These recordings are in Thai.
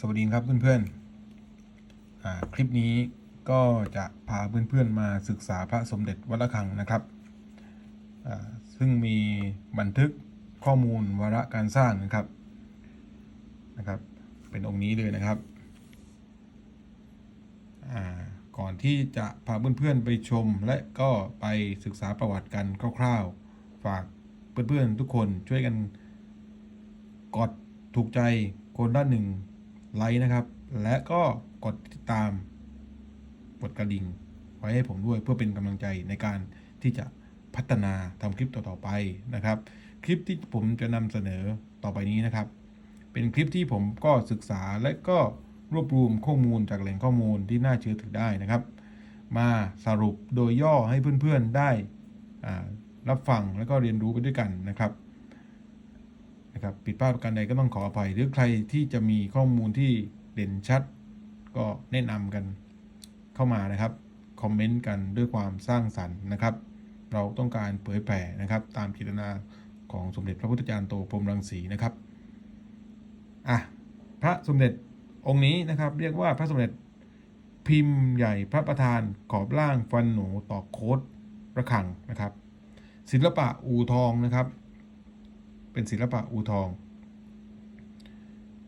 สวัสดีครับเพื่อนๆอ่าคลิปนี้ก็จะพาเพื่อนๆมาศึกษาพระสมเด็จวัดระฆังนะครับ ซึ่งมีบันทึกข้อมูลวาระการสร้างนะครับนะครับ เป็นองค์นี้เลยนะครับ ก่อนที่จะพาเพื่อนๆไปชม และก็ไปศึกษาประวัติกันคร่าวๆ ฝากเพื่อนๆทุกคนช่วยกันกดถูกใจคนละหนึ่ง ไลค์นะครับ และก็กดติดตาม กดกระดิ่ง ไว้ให้ผมด้วยเพื่อเป็นกำลังใจในการที่จะพัฒนาทำคลิปต่อๆไปนะครับ คลิปที่ผมจะนำเสนอต่อไปนี้นะครับ เป็นคลิปที่ผมก็ศึกษาและก็รวบรวมข้อมูลจากแหล่งข้อมูลที่น่าเชื่อถือได้นะครับ มาสรุปโดยย่อให้เพื่อนๆได้รับฟังและก็เรียนรู้ไปด้วยกันนะครับ นะครับผิดพลาดประการใดก็ต้องขออภัย หรือใครที่จะมีข้อมูลที่เด่นชัด ก็แนะนำกันเข้ามานะครับคอมเมนต์กันด้วยความสร้างสรรค์นะครับ เราต้องการเผยแผ่นะครับ ตามจิตนาของสมเด็จพระพุทธจารย์โตพรมรังสีนะครับอะพระสมเด็จองค์นี้นะครับ เรียกว่าพระสมเด็จพิมพ์ใหญ่พระประธานขอบล่างฟันหนูตอกโคดระฆังนะครับ ศิลปะอูทองนะครับ เป็นศิลปะอูทอง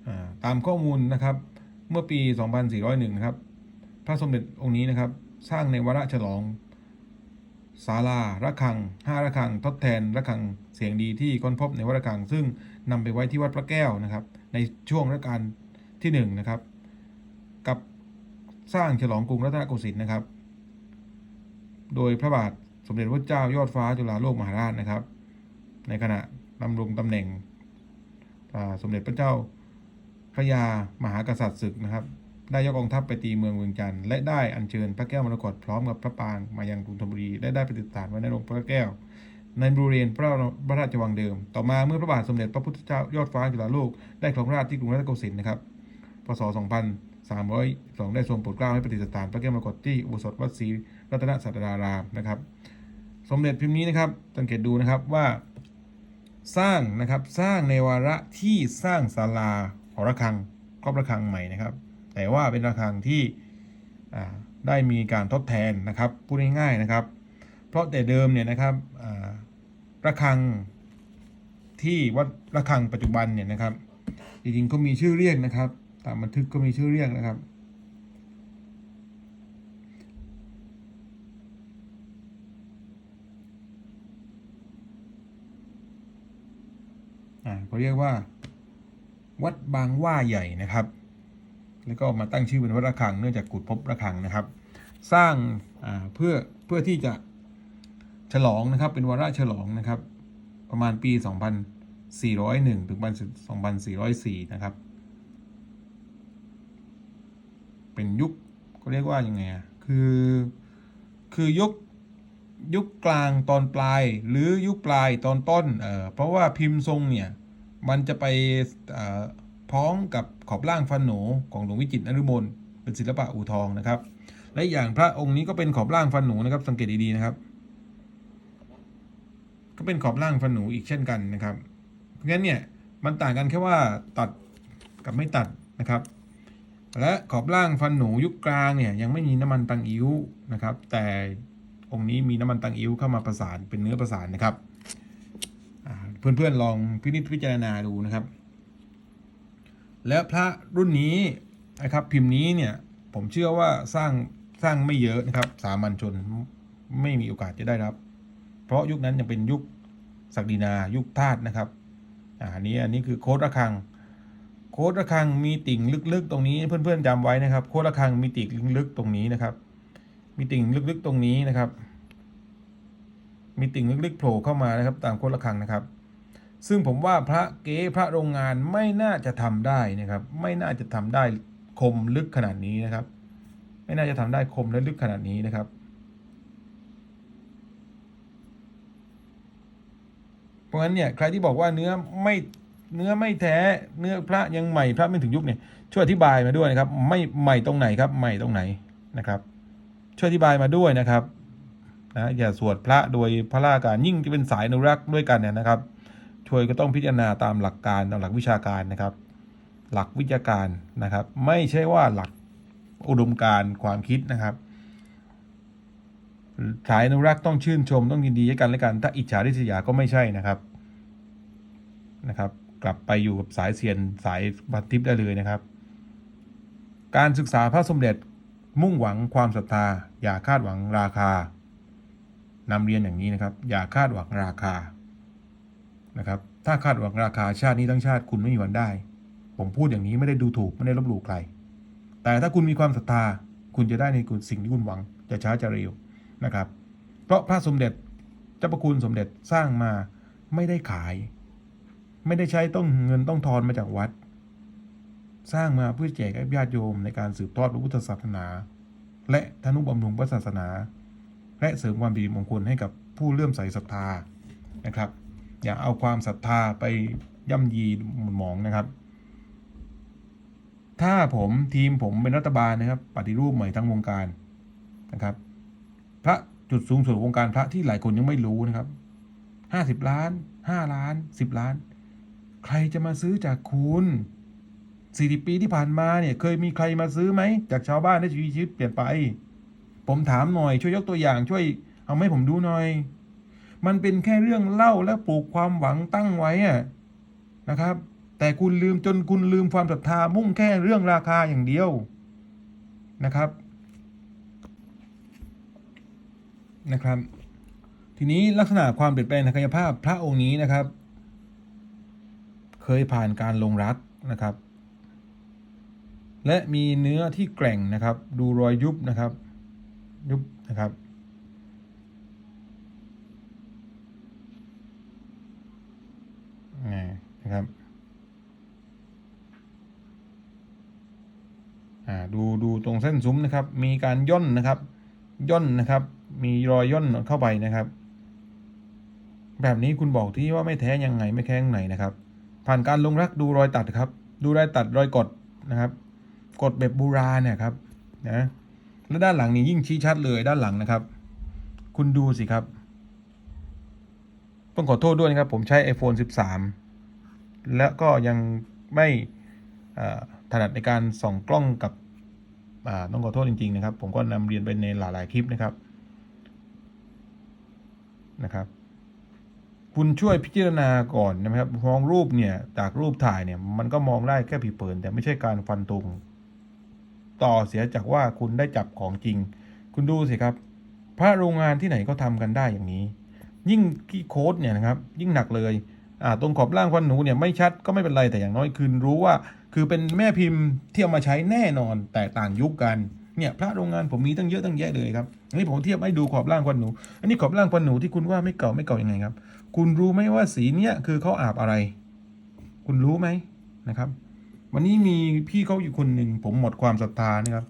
อตามข้อมูลนะครับ เมื่อปี 2401 นะครับ พระสมเด็จองค์นี้นะครับ สร้างในวาระฉลองศาลาระฆังห้าระฆังทดแทนระฆังเสียงดีที่ค้นพบในวัดระฆัง ซึ่งนำไปไว้ที่วัดพระแก้วนะครับ ในช่วงรัชกาลที่1นะครับ กับสร้างฉลองกรุงรัตนโกสินทร์นะครับ โดยพระบาทสมเด็จพระเจ้ายอดฟ้าจุฬาโลกมหาราชนะครับ ในขณะ ดำรงตำแหน่งสมเด็จพระเจ้าพระยามหากษัตริย์ศึกนะครับ ได้ยกกองทัพไปตีเมืองเวียงจันทร์และได้อัญเชิญพระแก้วมรกตพร้อมกับพระปางมายังกรุงธนบุรีและได้ประดิษฐานไว้ในโรงพระแก้ว ในบริเวณพระพระราชวังเดิม ต่อมาเมื่อพระบาทสมเด็จพระพุทธเจ้ายอดฟ้าจุฬาโลกได้ครองราชที่กรุงรัตนโกสินทร์นะครับพศ 2302 ได้ทรงโปรดเกล้าให้ประดิษฐานพระแก้วมรกตที่อุโบสถวัดศรีรัตนสัตดารามนะครับ สมเด็จพิมพ์นี้นะครับสังเกตดูนะครับว่า สร้างนะครับสร้างในวาระที่สร้างศาลาหอระฆังครอบระฆังใหม่นะครับ แต่ว่าเป็นระฆังที่ได้มีการทดแทนนะครับพูดง่ายๆนะครับ เพราะแต่เดิมเนี่ยนะครับระฆังที่วัดระฆังปัจจุบันเนี่ยนะครับจริงๆก็มีชื่อเรียกนะครับ ตามบันทึกก็มีชื่อเรียกนะครับ อ่าเขาเรียกว่า วัดบางว่าใหญ่นะครับ แล้วก็มาตั้งชื่อเป็นวัดระฆังเนื่องจากกุดพบระฆังนะครับ สร้างาเพื่อเพื่อที่จะฉลองนะครับ เป็นวาระฉลองนะครับ ประมาณปี 2401 ถึง 2404 นะครับ เป็นยุคเขาเรียกว่ายังไงอะคือคือยุค ยุคกลางตอนปลาย หรือยุคปลายตอนต้นเออเพราะว่าพิมพ์ทรงเนี่ยมันจะไปเอ่อพ้องกับขอบล่างฟันหนูของหลวงวิจิตรนฤมลเป็นศิลปะอู่ทองนะครับ และอย่างพระองค์นี้ก็เป็นขอบล่างฟันหนูนะครับ สังเกตดีๆนะครับ ก็เป็นขอบล่างฟันหนูอีกเช่นกันนะครับ เพราะฉะนั้นเนี่ยมันต่างกันแค่ว่าตัดกับไม่ตัดนะครับ และขอบล่างฟันหนูยุคกลางเนี่ยยังไม่มีน้ำมันตังอิ้วนะครับ แต่ องค์นี้มีน้ำมันตังอิ้วเข้ามาประสานเป็นเนื้อประสานนะครับเพื่อนๆลองพินิจพิจารณาดูนะครับ และพระรุ่นนี้นะครับพิมพ์นี้เนี่ยผมเชื่อว่าสร้างสร้างไม่เยอะนะครับ สามัญชนไม่มีโอกาสจะได้รับ เพราะยุคนั้นยังเป็นยุคศักดินายุคทาสนะครับอ่าอันนี้อันนี้คือโค้ดระฆัง โค้ดระฆังมีติ่งลึกๆ ตรงนี้เพื่อนๆจำไว้นะครับ โค้ดระฆังมีติ่งลึกๆตรงนี้นะครับ มีติ่งลึกๆตรงนี้นะครับ มีติ่งลึกๆโผล่เข้ามานะครับ ตามโค้ดระฆังนะครับ ซึ่งผมว่าพระเก๊พระโรงงานไม่น่าจะทำได้นะครับ ไม่น่าจะทำได้คมลึกขนาดนี้นะครับ ไม่น่าจะทำได้คมและลึกขนาดนี้นะครับเพราะงั้นเนี่ยใครที่บอกว่าเนื้อไม่เนื้อไม่แท้เนื้อพระยังใหม่พระไม่ถึงยุคเนี่ยช่วยอธิบายมาด้วยนะครับ ไม่ใหม่ตรงไหนครับใหม่ตรงไหนนะครับ ช่วยอธิบายมาด้วยนะครับนะอย่าสวดพระโดยพระราการยิ่งจะเป็นสายอนุรักษ์ด้วยกันเนี่ยนะครับ ช่วยก็ต้องพิจารณาตามหลักการตามหลักวิชาการนะครับ หลักวิชาการนะครับ ไม่ใช่ว่าหลักอุดมการความคิดนะครับสายอนุรักษ์ต้องชื่นชมต้องยินดีให้กันและกัน ถ้าอิจฉาริษยาก็ไม่ใช่นะครับนะครับ กลับไปอยู่กับสายเซียนสายบัตทิพได้เลยนะครับ การศึกษาพระสมเด็จ มุ่งหวังความศรัทธา อย่าคาดหวังราคานำเรียนอย่างนี้นะครับ อย่าคาดหวังราคานะครับถ้าคาดหวังราคาชาตินี้ทั้งชาติคุณไม่มีวันได้ ผมพูดอย่างนี้ไม่ได้ดูถูกไม่ได้ลบหลู่ใคร แต่ถ้าคุณมีความศรัทธาคุณจะได้ในสิ่งที่คุณหวังจะช้าจะเร็วนะครับ เพราะพระสมเด็จเจ้าประคุณสมเด็จสร้างมาไม่ได้ขาย ไม่ได้ใช้ต้องเงินต้องทอนมาจากวัด สร้างมาเพื่อแจกให้ญาติโยมในการสืบทอดพระพุทธศาสนา และทนุบำรุงพระศาสนา และเสริมความดีมงคลให้กับผู้เลื่อมใสศรัทธานะครับ อย่าเอาความศรัทธาไปย่ำยีหมุนหมองนะครับ ถ้าผมทีมผมเป็นรัฐบาลนะครับ ปฏิรูปใหม่ทั้งวงการนะครับ พระจุดสูงสุดวงการพระที่หลายคนยังไม่รู้นะครับห้าสิบล้านห้าล้านสิบล้าน ใครจะมาซื้อจากคุณ สี่สิบปีที่ผ่านมาเนี่ยเคยมีใครมาซื้อไหม จากชาวบ้านได้ชีวิตเปลี่ยนไป ผมถามหน่อย ช่วยยกตัวอย่างช่วยเอาให้ผมดูหน่อย มันเป็นแค่เรื่องเล่าและปลูกความหวังตั้งไว้อะนะครับ แต่คุณลืมจนคุณลืมความศรัทธามุ่งแค่เรื่องราคาอย่างเดียวนะครับนะครับ ทีนี้ลักษณะความเปลี่ยนแปลงทางกายภาพพระองค์นี้นะครับ เคยผ่านการลงรักนะครับ และมีเนื้อที่แกร่งนะครับ ดูรอยยุบนะครับ ยุบนะครับนี่นะครับอ่าดูดูตรงเส้นซุ้มนะครับ มีการย่นนะครับ ย่นนะครับ มีรอยย่นเข้าไปนะครับ แบบนี้คุณบอกที่ว่าไม่แท้ยังไงไม่แท้งไงนะครับ ผ่านการลงรักดูรอยตัดครับ ดูรอยตัดรอยกดนะครับ กดแบบโบราณเนี่ยครับนะแล้วด้านหลังนี่ยิ่งชี้ชัดเลยด้านหลังนะครับ คุณดูสิครับ ต้องขอโทษด้วยนะครับ ผมใช้ iPhone 13 และก็ยังไม่ถนัดในการส่องกล้องกับต้องขอโทษจริง ๆ นะครับ ผมก็นำเรียนไปในหลาย ๆ คลิปนะครับนะครับ คุณช่วยพิจารณาก่อนนะครับมองรูปเนี่ยจากรูปถ่ายเนี่ย มันก็มองได้แค่ผิวเผินแต่ไม่ใช่การฟันธง ต่อเสียจากว่าคุณได้จับของจริง คุณดูสิครับ พระโรงงานที่ไหนก็ทำกันได้อย่างนี้ ยิ่งที่โค้ดเนี่ยนะครับ ยิ่งหนักเลยอ่าตรงขอบล่างฟันหนูเนี่ยไม่ชัดก็ไม่เป็นไรแต่อย่างน้อยคือรู้ว่า คือเป็นแม่พิมพ์ที่เอามาใช้แน่นอนแต่ต่างยุคกันเนี่ยพระโรงงานผมมีตั้งเยอะตั้งแยะเลยครับอันนี้ผมเทียบให้ดูขอบล่างควันหนู อันนี้ขอบล่างควันหนูที่คุณว่าไม่เก่าไม่เก่ายังไงครับ คุณรู้ไหมว่าสีเนี้ยคือเขาอาบอะไร คุณรู้ไหมนะครับ วันนี้มีพี่เขาอยู่คนหนึ่งผมหมดความศรัทธานะครับ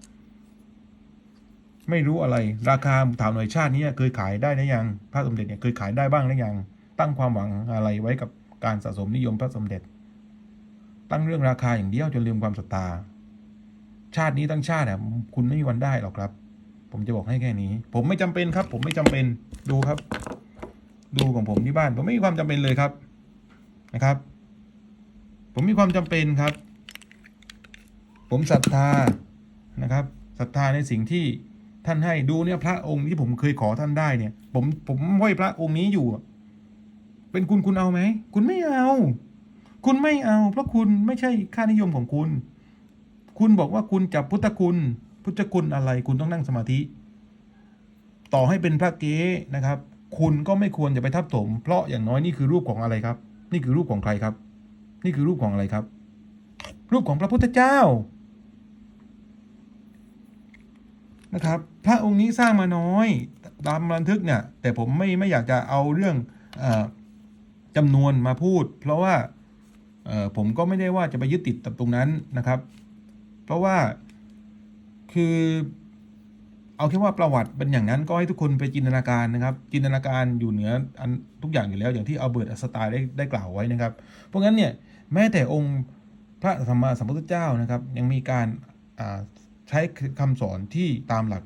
ไม่รู้อะไร ราคาถามหน่อยชาตินี้เคยขายได้หรือยังพระสมเด็จเนี่ยเคยขายได้บ้างหรือยังตั้งความหวังอะไรไว้กับการสะสมนิยมพระสมเด็จ ตั้งเรื่องราคาอย่างเดียวจนลืมความศรัทธาชาตินี้ตั้งชาติเนี่ยคุณไม่มีวันได้หรอกครับ ผมจะบอกให้แค่นี้ ผมไม่จำเป็นครับ ผมไม่จำเป็นดูครับ ดูของผมที่บ้าน ผมไม่มีความจำเป็นเลยครับนะครับ ผมมีความจำเป็นครับ ผมศรัทธานะครับศรัทธาในสิ่งที่ท่านให้ดูเนี่ยพระองค์ที่ผมเคยขอท่านได้เนี่ย ผมผมห้อยพระองค์นี้อยู่ เป็นคุณคุณเอาไหมคุณไม่เอา คุณไม่เอา เพราะคุณไม่ใช่ค่านิยมของคุณ คุณบอกว่าคุณจับพุทธคุณ พุทธคุณอะไร คุณต้องนั่งสมาธิ ต่อให้เป็นพระเก๊นะครับ คุณก็ไม่ควรจะไปทับถม เพราะอย่างน้อยนี่คือรูปของอะไรครับ นี่คือรูปของใครครับ นี่คือรูปของอะไรครับ รูปของพระพุทธเจ้า นะครับ พระองค์นี้สร้างมาน้อยตามบันทึกเนี่ยแต่ผมไม่ไม่อยากจะเอาเรื่องออจำนวนมาพูด เพราะว่าผมก็ไม่ได้ว่าจะไปยึดติดกับตรงนั้นนะครับ เพราะว่าคือเอาแค่ว่าประวัติเป็นอย่างนั้นก็ให้ทุกคนไปจินตนาการนะครับ จินตนาการอยู่เหนืออันทุกอย่างอยู่แล้วอย่างที่อัลเบิร์ตอัสไตน์ได้ได้กล่าวไว้นะครับ เพราะงั้นเนี่ยแม้แต่องค์พระสัมมาสัมพุทธเจ้านะครับ ยังมีการอ่า ใช้คำสอนที่ตามหลัก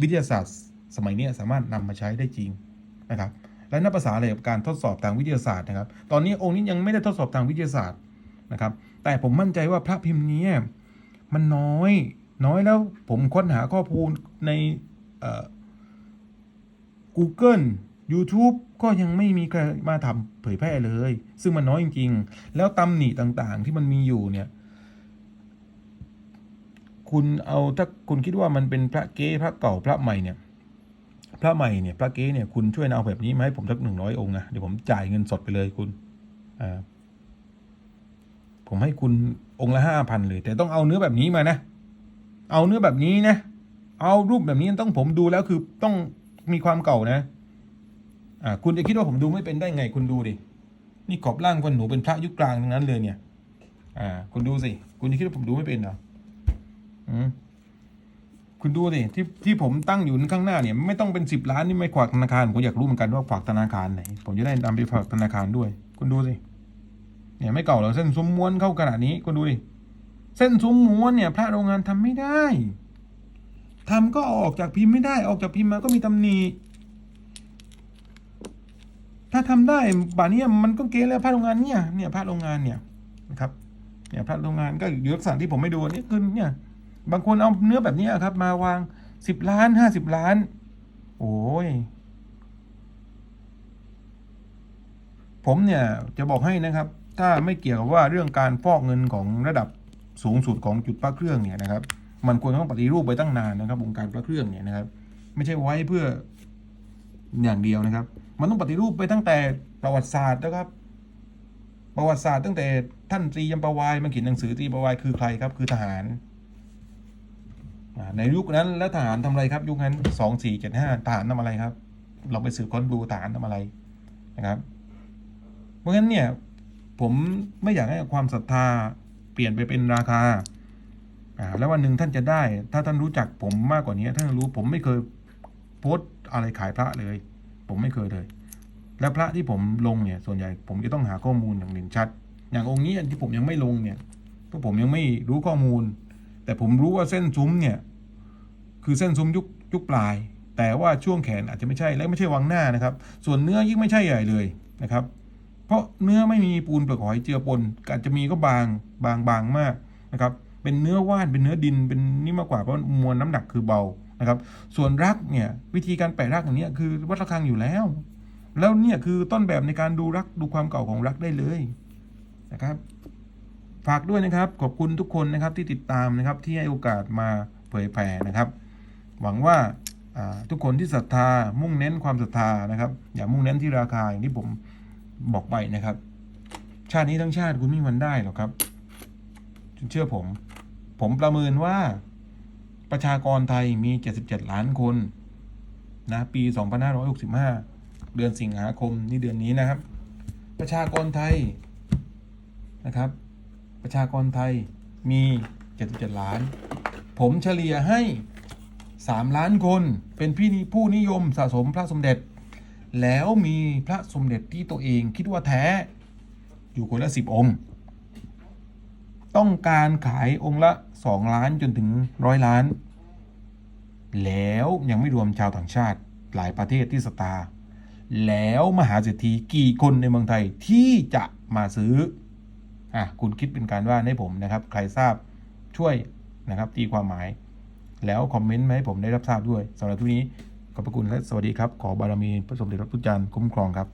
วิทยาศาสตร์สมัยนี้สามารถนำมาใช้ได้จริงนะครับ และนับภาษาอะไรกับการทดสอบทางวิทยาศาสตร์นะครับ ตอนนี้องค์นี้ยังไม่ได้ทดสอบทางวิทยาศาสตร์นะครับ แต่ผมมั่นใจว่าพระพิมพ์นี้มันน้อยน้อยแล้วผมค้นหาข้อมูลใน Google YouTube ก็ยังไม่มีใครมาทำเผยแพร่เลย ซึ่งมันน้อยจริง ๆ แล้วตำหนิต่างๆที่มันมีอยู่เนี่ย คุณเอาถ้าคุณคิดว่ามันเป็นพระเก๊พระเก่าพระใหม่เนี่ยพระใหม่เนี่ยพระเก๊เนี่ยคุณช่วยเอาแบบนี้มาให้ผมสักหนึ่งร้อยองค์นะเดี๋ยวผมจ่ายเงินสดไปเลยคุณอ่าผมให้คุณองค์ละห้าพันเลย แต่ต้องเอาเนื้อแบบนี้มานะ เอาเนื้อแบบนี้นะ เอารูปแบบนี้ต้องผมดูแล้วคือต้องมีความเก่านะ อ่า คุณจะคิดว่าผมดูไม่เป็นได้ไง คุณดูดิ นี่กรอบล่างคนหนูเป็นพระยุคกลางทั้งนั้นเลยเนี่ย อ่า คุณดูสิ คุณจะคิดว่าผมดูไม่เป็นเหรอ คุณดูสิที่ที่ผมตั้งอยู่ข้างหน้าเนี่ย ไม่ต้องเป็นสิบล้านนี่ไม่ฝากธนาคารผมอยากรู้เหมือนกันว่าฝากธนาคารไหนผมจะได้นำไปฝากธนาคารด้วย คุณดูสิเนี่ยไม่เก่าหรอกเส้นซุ้มม้วนเข้าขนาดนี้คุณดูดิเส้นซุ้มม้วนเนี่ย พระโรงงานทำไม่ได้ทำก็ออกจากพิมพ์ไม่ได้ ออกจากพิมพ์มาก็มีตำหนิถ้าทำได้ป่านนี้มันก็เกแล้วพระโรงงานเนี่ยเนี่ยพระโรงงานเนี่ยนะครับเนี่ยพระโรงงานก็อยู่ลักษณะที่ผมไม่ดูนี่คือเนี่ย บางคนเอาเนื้อแบบนี้ครับ มาวางสิบล้านห้าสิบล้าน โอ้ย ผมเนี่ยจะบอกให้นะครับ ถ้าไม่เกี่ยวกับว่าเรื่องการฟอกเงินของระดับสูงสุดของจุดพระเครื่องเนี่ยนะครับ มันควรต้องปฏิรูปไปตั้งนานนะครับวงการพระเครื่องเนี่ยนะครับ ไม่ใช่ไว้เพื่ออย่างเดียวนะครับ มันต้องปฏิรูปไปตั้งแต่ประวัติศาสตร์นะครับ ประวัติศาสตร์ตั้งแต่ท่านตรียมประวายมาเขียนหนังสือตรีประวายคือใครครับ คือทหาร ในยุคนั้นแล้วทหารทำอะไรครับ ยุคนั้นสองสี่เจ็ดห้าทหารทำอะไรครับ เราไปสืบค้นดูทหารทำอะไรนะครับ เพราะฉะนั้นเนี่ยผมไม่อยากให้ความศรัทธาเปลี่ยนไปเป็นราคาแล้ววันหนึ่งท่านจะได้ ถ้าท่านรู้จักผมมากกว่านี้ท่านรู้ผมไม่เคยโพสอะไรขายพระเลย ผมไม่เคยเลย และพระที่ผมลงเนี่ย ส่วนใหญ่ผมจะต้องหาข้อมูลอย่างเด่นชัด อย่างองค์นี้ที่ผมยังไม่ลงเนี่ยเพราะผมยังไม่รู้ข้อมูล แต่ผมรู้ว่าเส้นซุ้มเนี่ยคือเส้นซุ้มยุคยุคปลาย แต่ว่าช่วงแขนอาจจะไม่ใช่และไม่ใช่วังหน้านะครับ ส่วนเนื้อยิ่งไม่ใช่ใหญ่เลยนะครับ เพราะเนื้อไม่มีปูนเปลือกหอยเจือปนอาจจะมีก็บางบางบางมากนะครับ เป็นเนื้อว่านเป็นเนื้อดินเป็นนี่มากกว่าเพราะมวลน้ำหนักคือเบานะครับ ส่วนรักเนี่ยวิธีการแปะรักอย่างนี้คือวัดระฆังอยู่แล้ว แล้วเนี่ยคือต้นแบบในการดูรักดูความเก่าของรักได้เลยนะครับ ฝากด้วยนะครับ ขอบคุณทุกคนนะครับที่ติดตามนะครับที่ให้โอกาสมาเผยแผ่นะครับ หวังว่าทุกคนที่ศรัทธามุ่งเน้นความศรัทธานะครับ อย่ามุ่งเน้นที่ราคาอย่างที่ผมบอกไปนะครับ ชาตินี้ทั้งชาติคุณไม่มีวันได้หรอกครับเชื่อผม ผมประเมินว่าประชากรไทยมี 77 ล้านคนนะปี 2565 เดือนสิงหาคมนี่เดือนนี้นะครับ ประชากรไทยนะครับ ประชากรไทยมี 77 ล้าน ผมเฉลี่ยให้ 3 ล้านคนเป็นพี่นิผู้นิยมสะสมพระสมเด็จ แล้วมีพระสมเด็จที่ตัวเองคิดว่าแท้อยู่คนละ 10 องค์ ต้องการขายองค์ละ 2 ล้านจนถึงร้อยล้าน แล้วยังไม่รวมชาวต่างชาติหลายประเทศที่สตาร์แล้วมหาเศรษฐีกี่คนในเมืองไทยที่จะมาซื้อ อะคุณคิดเป็นการว่าให้ผมนะครับ ใครทราบช่วยนะครับ ตีความหมาย แล้วคอมเมนต์มาให้ผมได้รับทราบด้วยสำหรับทุกนี้ขอบพระคุณและสวัสดีครับ ขอบารมีพระสมเด็จพระพุทธจารย์คุ้มครองครับ